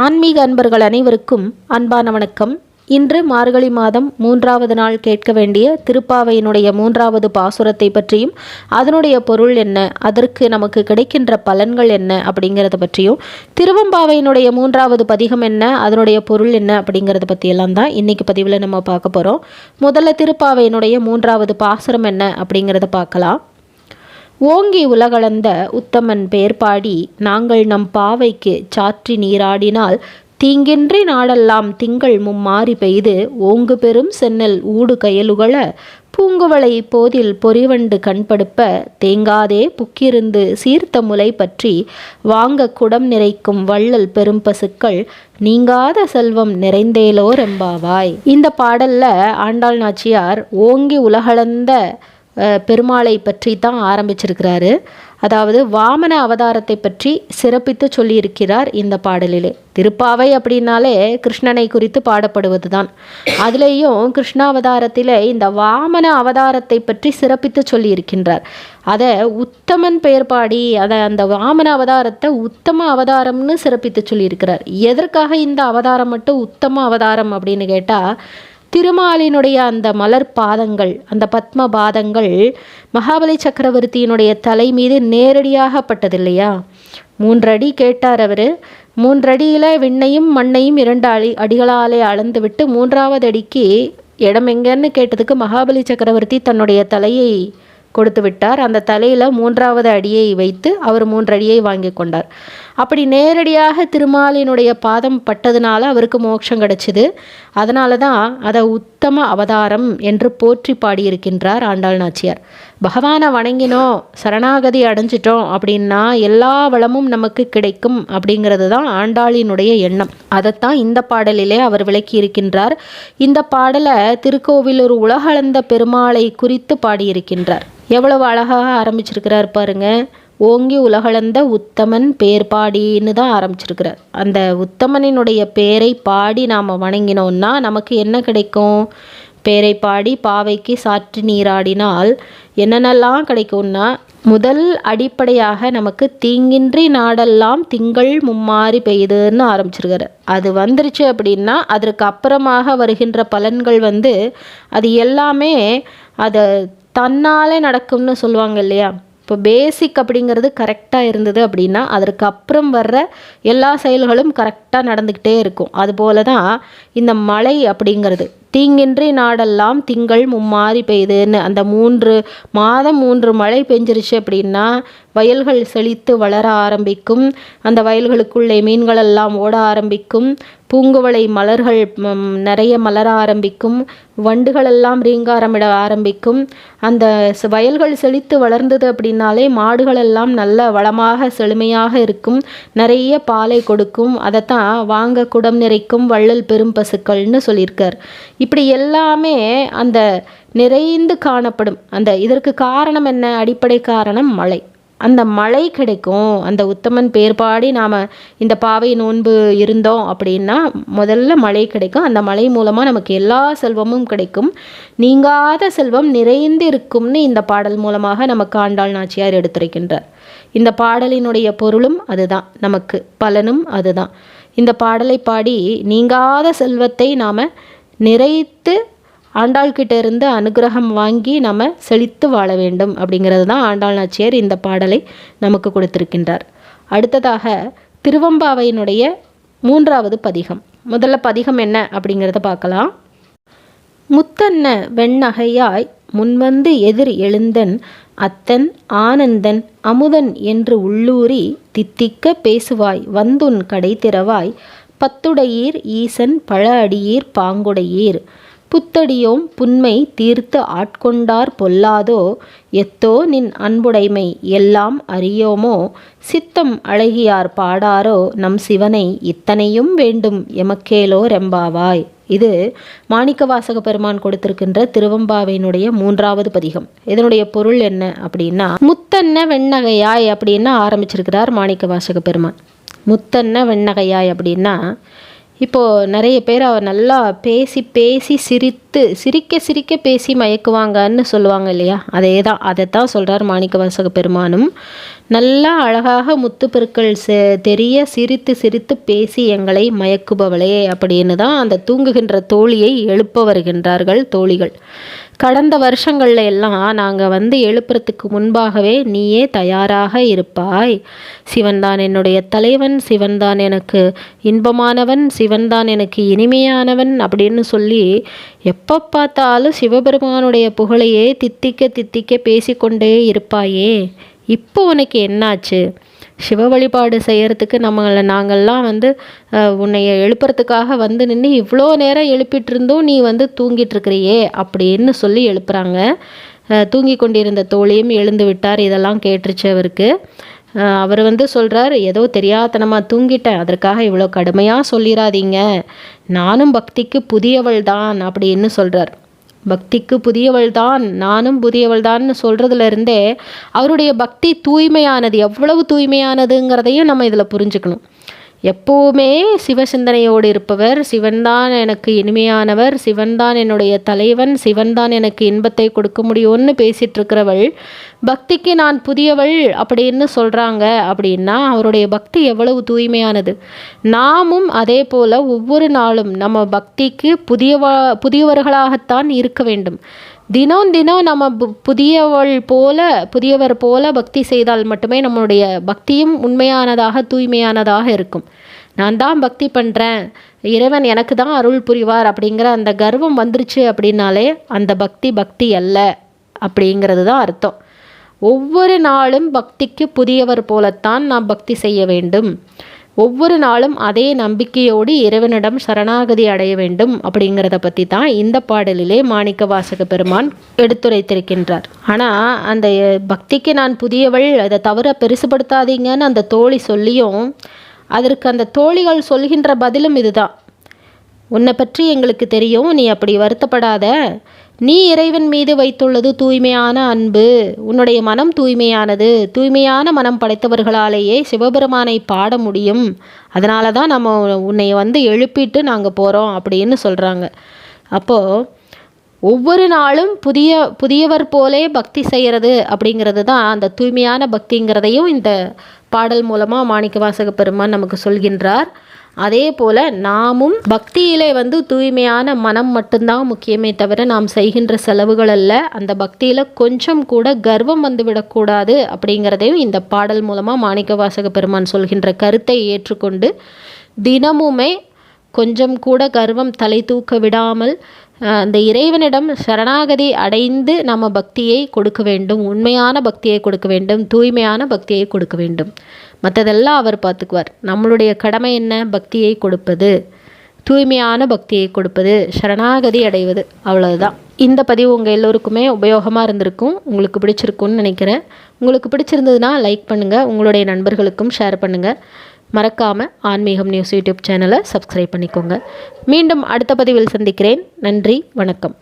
ஆன்மீக அன்பர்கள் அனைவருக்கும் அன்பான வணக்கம். இன்று மார்கழி மாதம் மூன்றாவது நாள் கேட்க வேண்டிய திருப்பாவையினுடைய மூன்றாவது பாசுரத்தை பற்றியும் அதனுடைய பொருள் என்ன அதற்கு நமக்கு கிடைக்கின்ற பலன்கள் என்ன அப்படிங்கிறத பற்றியும் திருவம்பாவையினுடைய மூன்றாவது பதிகம் என்ன அதனுடைய பொருள் என்ன அப்படிங்கிறத பற்றியெல்லாம் தான் இன்றைக்கி பதிவில் நம்ம பார்க்க போகிறோம் முதல்ல திருப்பாவையினுடைய மூன்றாவது பாசுரம் என்ன அப்படிங்கிறத பார்க்கலாம். ஓங்கி உலகளந்த உத்தமன் பெயர் பாடி நாங்கள் நம் பாவைக்கு சாற்றி நீராடினால் தீங்கின்றி நாடெல்லாம் திங்கள் மும்மாறி பெய்து ஓங்கு பெரும் சென்னல் ஊடு கயலுகள பூங்குவளை போதில் பொறிவண்டு கண்படுப்ப தேங்காதே புக்கிருந்து சீர்த்த முலை பற்றி வாங்க குடம் நிறைக்கும் வள்ளல் பெரும் பசுக்கள் நீங்காத செல்வம் நிறைந்தேலோ ரெம்பாவாய் இந்த பாடல்ல ஆண்டாள் நாச்சியார் ஓங்கி உலகளந்த பெருமாளை பற்றி தான் ஆரம்பிச்சிருக்கிறாரு. அதாவது வாமன அவதாரத்தை பற்றி சிறப்பித்து சொல்லியிருக்கிறார் இந்த பாடலிலே. திருப்பாவை அப்படின்னாலே கிருஷ்ணனை குறித்து பாடப்படுவது தான் அதுலேயும் கிருஷ்ணாவதாரத்தில் இந்த வாமன அவதாரத்தை பற்றி சிறப்பித்து சொல்லியிருக்கின்றார். அதை உத்தமன் பெயர் பாடி அதை அந்த வாமன அவதாரத்தை உத்தம அவதாரம்னு சிறப்பித்து சொல்லியிருக்கிறார். எதற்காக இந்த அவதாரம் மட்டும் உத்தம அவதாரம் அப்படின்னு கேட்டால் திருமாலினுடைய அந்த மலர் பாதங்கள் அந்த பத்ம பாதங்கள் மகாபலி சக்கரவர்த்தியினுடைய தலை மீது நேரடியாக பட்டது இல்லையா மூன்றடி கேட்டார் அவர். மூன்றடியில் விண்ணையும் மண்ணையும் இரண்டு அடி அடிகளாலே அளந்து விட்டு மூன்றாவது அடிக்கு இடம் எங்கன்னு கேட்டதுக்கு மகாபலி சக்கரவர்த்தி தன்னுடைய தலையை கொடுத்து விட்டார் அந்த தலையில் மூன்றாவது அடியை வைத்து அவர் மூன்றடியை வாங்கி கொண்டார். அப்படி நேரடியாக திருமாலினுடைய பாதம் பட்டதுனால அவருக்கு மோட்சம் கிடைச்சிது. அதனால தான் அதை உத்தம அவதாரம் என்று போற்றி பாடியிருக்கின்றார் ஆண்டாள் நாச்சியார். பகவானை வணங்கினோம் சரணாகதி அடைஞ்சிட்டோம் அப்படின்னா எல்லா வளமும் நமக்கு கிடைக்கும் அப்படிங்கிறது தான் ஆண்டாளினுடைய எண்ணம். அதைத்தான் இந்த பாடலிலே அவர் விளக்கி இருக்கின்றார். இந்த பாடலை திருக்கோவிலூர் உலகளந்த பெருமாளை குறித்து பாடியிருக்கின்றார். எவ்வளவு அழகாக ஆரம்பிச்சிருக்கிறார் பாருங்க. ஓங்கி உலகளந்த உத்தமன் பேர் பாடின்னு தான் ஆரம்பிச்சிருக்கிறார். அந்த உத்தமனினுடைய பேரை பாடி நாம் வணங்கினோம்னா நமக்கு என்ன கிடைக்கும்? பேரை பாடி பாவைக்கு சாற்று நீராடினால் என்னென்னலாம் கிடைக்கும்னா முதல் அடிப்படையாக நமக்கு தீங்கின்றி நாடெல்லாம் திங்கள் மும்மாறி பெய்யுதுன்னு ஆரம்பிச்சிருக்காரு. அது வந்துருச்சு அப்படின்னா அதற்கு அப்புறமாக வருகின்ற பலன்கள் வந்து அது எல்லாமே அதை தன்னாலே நடக்கும்னு சொல்லுவாங்க இல்லையா? இப்போ பேசிக் அப்படிங்கிறது கரெக்டாக இருந்தது அப்படின்னா அதற்கு அப்புறம் வர்ற எல்லா செயல்களும் கரெக்டாக நடந்துக்கிட்டே இருக்கும். அதுபோல தான் இந்த மழை அப்படிங்கிறது. தீங்கின்றி நாடெல்லாம் திங்கள் மும்மாறி பெய்யுதுன்னு அந்த மூன்று மாதம் மூன்று மழை பெஞ்சிருச்சு அப்படின்னா வயல்கள் செழித்து வளர ஆரம்பிக்கும். அந்த வயல்களுக்குள்ளே மீன்களெல்லாம் ஓட ஆரம்பிக்கும். பூங்குவளை மலர்கள் நிறைய மலர ஆரம்பிக்கும் வண்டுகளெல்லாம் ரீங்காரமிட ஆரம்பிக்கும். அந்த வயல்கள் செழித்து வளர்ந்தது அப்படின்னாலே மாடுகளெல்லாம் நல்ல வளமாக செழுமையாக இருக்கும். நிறைய பாலை கொடுக்கும். அதைத்தான் வாங்க குடம் நிறைக்கும் வள்ளல் பெரும் பசுக்கள்னு சொல்லியிருக்கார். இப்படி எல்லாமே அந்த நிறைந்து காணப்படும். அந்த இதற்கு காரணம் என்ன? அடிப்படை காரணம் மழை. அந்த மழை கிடைக்கும். அந்த உத்தமன் பேர் பாடி நாம் இந்த பாவை நோன்பு இருந்தோம் அப்படின்னா முதல்ல மழை கிடைக்கும். அந்த மழை மூலமாக நமக்கு எல்லா செல்வமும் கிடைக்கும். நீங்காத செல்வம் நிறைந்து இருக்கும்னு இந்த பாடல் மூலமாக நமக்கு ஆண்டாள் நாச்சியார் எடுத்துரைக்கின்றார். இந்த பாடலினுடைய பொருளும் அதுதான். நமக்கு பலனும் அதுதான். இந்த பாடலை பாடி நீங்காத செல்வத்தை நாம் நிறைத்து ஆண்டாள்கிட்ட இருந்து அனுகிரகம் வாங்கி நம்ம செழித்து வாழ வேண்டும் அப்படிங்கிறது தான் ஆண்டாள் நாச்சியார் இந்த பாடலை நமக்கு கொடுத்திருக்கின்றார். அடுத்ததாக திருவம்பாவையினுடைய மூன்றாவது பதிகம். முதல்ல பதிகம் என்ன அப்படிங்கிறத பார்க்கலாம். முத்தன்ன வெண்ணகையாய் முன்வந்து எதிர் எழுந்தன் அத்தன் ஆனந்தன் அமுதன் என்று உள்ளூரி தித்திக்க பேசுவாய் வந்துன் கடை திறவாய் பத்துடையீர் ஈசன் பழ அடியீர் பாங்குடையீர் புத்தடியோம் புன்மை தீர்த்து ஆட்கொண்டார் பொல்லாதோ? எத்தோ நின் அன்புடைமை எல்லாம் அறியோமோ? சித்தம் அழகியார் பாடாரோ? நம் சிவனை இத்தனையும் வேண்டும் எமக்கேலோ ரெம்பாவாய். இது மாணிக்கவாசக பெருமான் கொடுத்திருக்கின்ற திருவம்பாவையினுடைய மூன்றாவது பதிகம். இதனுடைய பொருள் என்ன அப்படின்னா முத்தன்ன வெண்ணகையாய் அப்படின்னு ஆரம்பிச்சிருக்கிறார் மாணிக்கவாசக பெருமான். முத்தன்ன வெண்ணகையாய் அப்படின்னா இப்போது நிறைய பேர் அவர் நல்லா பேசி பேசி சிரித்து சிரித்து சிரிக்க சிரிக்க பேசி மயக்குவாங்கன்னு சொல்லுவாங்க இல்லையா? அதே தான் அதைத்தான் சொல்கிறார் மாணிக்கவாசக பெருமானும். நல்லா அழகாக முத்துப்பெருக்கள் செ தெரிய சிரித்து சிரித்து பேசி எங்களை மயக்குபவளே அப்படின்னு தான் அந்த தூங்குகின்ற தோழியை எழுப்ப வருகின்றார்கள் தோழிகள். கடந்த வருஷங்களில் எல்லாம் நாங்கள் வந்து எழுப்புறதுக்கு முன்பாகவே நீயே தயாராக இருப்பாய். சிவன்தான் என்னுடைய தலைவன் சிவன்தான் எனக்கு இன்பமானவன் சிவன்தான் எனக்கு இனிமையானவன் அப்படின்னு சொல்லி எப் எப்போ பார்த்தாலும் சிவபெருமானுடைய புகழையே தித்திக்க தித்திக்க பேசிக்கொண்டே இருப்பாயே. இப்போ உனக்கு என்னாச்சு? சிவ வழிபாடு செய்கிறதுக்கு நம்மளை நாங்கள்லாம் வந்து உன்னைய எழுப்புறதுக்காக வந்து நின்று இவ்வளோ நேரம் எழுப்பிட்டு இருந்தும் நீ வந்து தூங்கிட்டு இருக்கிறியே அப்படின்னு சொல்லி எழுப்புறாங்க. தூங்கி கொண்டிருந்த தோழியும் எழுந்து விட்டார். இதெல்லாம் கேட்டுருச்சு அவருக்கு. அவர் வந்து சொல்கிறார் ஏதோ தெரியாதனமாக தூங்கிட்டேன். அதற்காக இவ்வளோ கடுமையாக சொல்லிடாதீங்க நானும் பக்திக்கு புதியவள் தான் அப்படின்னு சொல்கிறார் பக்திக்கு புதியவள் தான் நானும் புதியவள் தான்னு சொல்கிறதுல இருந்தே அவருடைய பக்தி தூய்மையானது எவ்வளவு தூய்மையானதுங்கிறதையும் நம்ம இதில் புரிஞ்சுக்கணும். எப்போவுமே சிவசிந்தனையோடு இருப்பவர். சிவன்தான் எனக்கு இனிமையானவர். சிவன்தான் என்னுடைய தலைவன். சிவன்தான் எனக்கு இன்பத்தை கொடுக்க முடியும்னு பேசிட்டு இருக்கிறவள் பக்திக்கு நான் புதியவள் அப்படின்னு சொல்கிறாங்க அப்படின்னா அவருடைய பக்தி எவ்வளவு தூய்மையானது. நாமும் அதே போல் ஒவ்வொரு நாளும் நம்ம பக்திக்கு புதியவ புதியவர்களாகத்தான் இருக்க வேண்டும். தினம் தினம் நம்ம பு- புதியவள் போல புதியவர் போல பக்தி செய்தால் மட்டுமே நம்மளுடைய பக்தியும் உண்மையானதாக தூய்மையானதாக இருக்கும். நான் தான் பக்தி பண்ணுறேன் இறைவன் எனக்கு தான் அருள் புரிவார் அப்படிங்கிற அந்த கர்வம் வந்துருச்சு அப்படின்னாலே அந்த பக்தி பக்தி அல்ல அப்படிங்கிறது தான் அர்த்தம். ஒவ்வொரு நாளும் பக்திக்கு புதியவர் போலத்தான் நாம் பக்தி செய்ய வேண்டும். ஒவ்வொரு நாளும் அதே நம்பிக்கையோடு இறைவனிடம் சரணாகதி அடைய வேண்டும் அப்படிங்கிறத பற்றி தான் இந்த பாடலிலே மாணிக்க வாசக பெருமான் எடுத்துரைத்திருக்கின்றார். ஆனால் அந்த பக்திக்கு நான் புதியவள் அதை தவிர பெருசுபடுத்தாதீங்கன்னு அந்த தோழி சொல்லியும் அதற்கு அந்த தோழிகள் சொல்கின்ற பதிலும் இதுதான். உன்னை பற்றி எங்களுக்கு தெரியும் நீ அப்படி வருத்தப்படாத. நீ இறைவன் மீது வைத்துள்ளது தூய்மையான அன்பு. உன்னுடைய மனம் தூய்மையானது. தூய்மையான மனம் படைத்தவர்களாலேயே சிவபெருமானை பாட முடியும். அதனால தான் நம்ம உன்னை வந்து எழுப்பிட்டு நாங்கள் போகிறோம் அப்படின்னு சொல்கிறாங்க அப்போது ஒவ்வொரு நாளும் புதிய புதியவர் போலே பக்தி செய்கிறது அப்படிங்கிறது தான் அந்த தூய்மையான பக்திங்கிறதையும் இந்த பாடல் மூலமாக மாணிக்கவாசக பெருமான் நமக்கு சொல்கின்றார். அதே போல் நாமும் பக்தியிலே வந்து தூய்மையான மனம் மட்டும்தான் முக்கியமே தவிர நாம் செய்கின்ற செலவுகள் அல்ல அந்த பக்தியில் கொஞ்சம் கூட கர்வம் வந்து விடக்கூடாது அப்படிங்கிறதையும் இந்த பாடல் மூலமாக மாணிக்கவாசக பெருமான் சொல்கின்ற கருத்தை ஏற்றுக்கொண்டு தினமுமே கொஞ்சம் கூட கர்வம் தலை தூக்க விடாமல் அந்த இறைவனிடம் சரணாகதி அடைந்து நம்ம பக்தியை கொடுக்க வேண்டும். உண்மையான பக்தியை கொடுக்க வேண்டும். தூய்மையான பக்தியை கொடுக்க வேண்டும். மற்றதெல்லாம் அவர் பார்த்துக்குவார். நம்மளுடைய கடமை என்ன? பக்தியை கொடுப்பது. தூய்மையான பக்தியை கொடுப்பது. சரணாகதி அடைவது. அவ்வளவுதான். இந்த பதிவு உங்கள் எல்லோருக்குமே உபயோகமாக இருந்திருக்கும். உங்களுக்கு பிடிச்சிருக்கும்னு நினைக்கிறேன். உங்களுக்கு பிடிச்சிருந்ததுன்னா லைக் பண்ணுங்கள் உங்களுடைய நண்பர்களுக்கும் ஷேர் பண்ணுங்கள் மறக்காமல் ஆன்மீகம் நியூஸ் யூடியூப் சேனலை சப்ஸ்கிரைப் பண்ணிக்கோங்க. மீண்டும் அடுத்த பதிவில் சந்திக்கிறேன். நன்றி வணக்கம்.